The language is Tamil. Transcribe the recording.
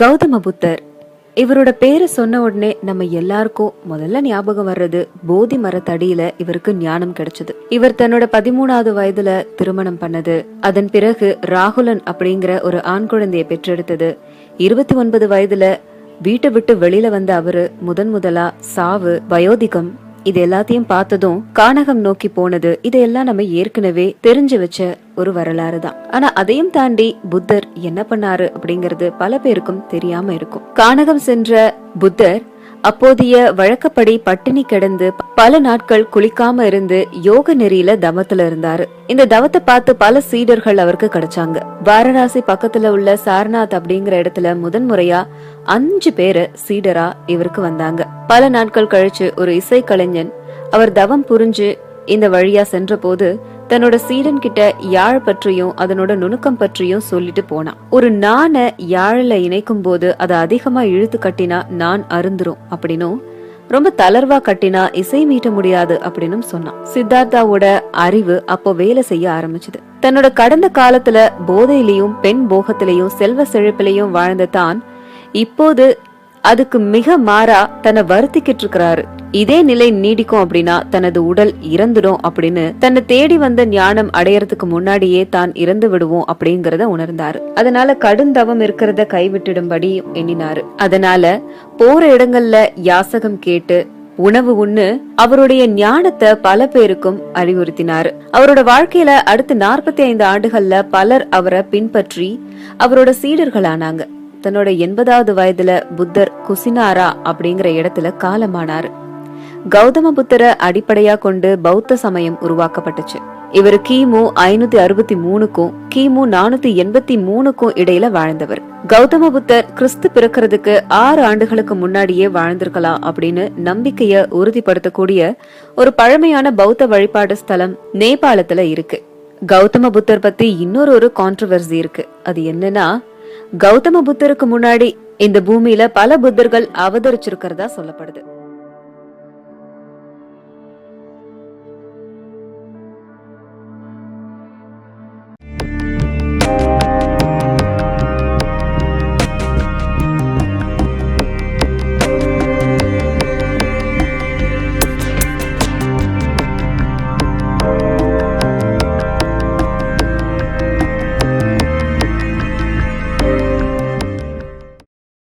கௌதம புத்தர் இவரோட பேரை சொன்ன உடனே நம்ம எல்லாருக்கும் முதல்ல ஞாபகம் வர்றது போதி மரத்தடியில இவருக்கு ஞானம் கிடைச்சது. இவர் தன்னோட பதிமூணாவது வயதுல திருமணம் பண்ணது. அதன் பிறகு ராகுலன் அப்படிங்கிற ஒரு ஆண் குழந்தையை பெற்றெடுத்தது. இருபத்தி ஒன்பது வயதுல வீட்டை விட்டு வெளியில வந்த அவரு முதன் முதலா சாவு வயோதிகம் இது எல்லாத்தையும் பார்த்ததும் கானகம் நோக்கி போனது இதையெல்லாம் நம்ம ஏற்கனவே தெரிஞ்சு வச்ச ஒரு வரலாறு தான். ஆனா அதையும் தாண்டி புத்தர் என்ன பண்ணாரு அப்படிங்கறது பல பேருக்கும் தெரியாம இருக்கும். கானகம் சென்ற புத்தர் அப்போதைய வழக்கப்படி பட்டினி கிடந்து பல நாட்கள் குளிக்காம இருந்து யோக நெறியில தவத்துல இருந்தாரு. இந்த தவத்தை பார்த்து பல சீடர்கள் அவருக்கு கிடைச்சாங்க. வாரணாசி பக்கத்துல உள்ள சாரநாத் அப்படிங்கிற இடத்துல முதன்முறையா அஞ்சு பேரு சீடரா இவருக்கு வந்தாங்க. பல நாட்கள் கழிச்சு ஒரு இசை கலைஞன் அவர் தவம் புரிஞ்சு இந்த வழியா சென்ற போது தன்னோட சீடன் கிட்ட யாழ் பற்றியும் அதனோட நுணுக்கம் பற்றியும் சொல்லிட்டு போனான் ஒரு நாண யாழில் இணைக்கும் போது அதை அதிகமா இழுத்து கட்டினா நான் அருந்துரும் அப்படின்னும் ரொம்ப தளர்வா கட்டினா இசை மீட்ட முடியாது அப்படின்னு சொன்னான். சித்தார்த்தாவோட அறிவு அப்போ வேலை செய்ய ஆரம்பிச்சது. தன்னோட கடந்த காலத்துல போதையிலையும் பெண் போகத்திலையும் செல்வ செழிப்பிலையும் வாழ்ந்த தான் இப்போது அதுக்கு மிக மாறா தன்னை வருத்திக்கிட்டு இருக்கிறாரு இதே நிலை நீடிக்கும் அப்படின்னா தனது உடல் இறந்துடும் அப்படின்னு தன்னை தேடி வந்த ஞானம் அடையறதுக்கு முன்னாடியே தான் இறந்து விடுவோம் அப்படிங்கறத உணர்ந்தாரு. அதனால கடுந்தவம் இருக்கிறத கைவிட்டிடும்படி எண்ணினாரு. அதனால போற இடங்கள்ல யாசகம் கேட்டு உணவு உண்ணு அவருடைய ஞானத்தை பல பேருக்கும் அறிவுறுத்தினார். அவரோட வாழ்க்கையில அடுத்த நாற்பத்தி ஐந்து ஆண்டுகள்ல பலர் அவரை பின்பற்றி அவரோட சீடர்களானாங்க. தன்னோட எண்பதாவது வயதுல புத்தர் குசினாரா அப்படிங்கிற இடத்துல காலமானாரு. கௌதம புத்தரை அடிப்படையா கொண்டு பௌத்த சமயம் உருவாக்கப்பட்டுச்சு. இவர் கிமு ஐநூத்தி அறுபத்தி மூணுக்கும் கிமு நானூத்தி எண்பத்தி மூணுக்கும் இடையில வாழ்ந்தவர். கௌதம புத்தர் கிறிஸ்து பிறக்கிறதுக்கு ஆறு ஆண்டுகளுக்கு முன்னாடியே வாழ்ந்திருக்கலாம் அப்படின்னு நம்பிக்கைய உறுதிப்படுத்தக்கூடிய ஒரு பழமையான பௌத்த வழிபாடு ஸ்தலம் நேபாளத்துல இருக்கு. கௌதம புத்தர் பத்தி இன்னொரு ஒரு கான்ட்ரவர்சி இருக்கு. அது என்னன்னா கௌதம புத்தருக்கு முன்னாடி இந்த பூமியில பல புத்தர்கள் அவதரிச்சிருக்கிறதா சொல்லப்படுது.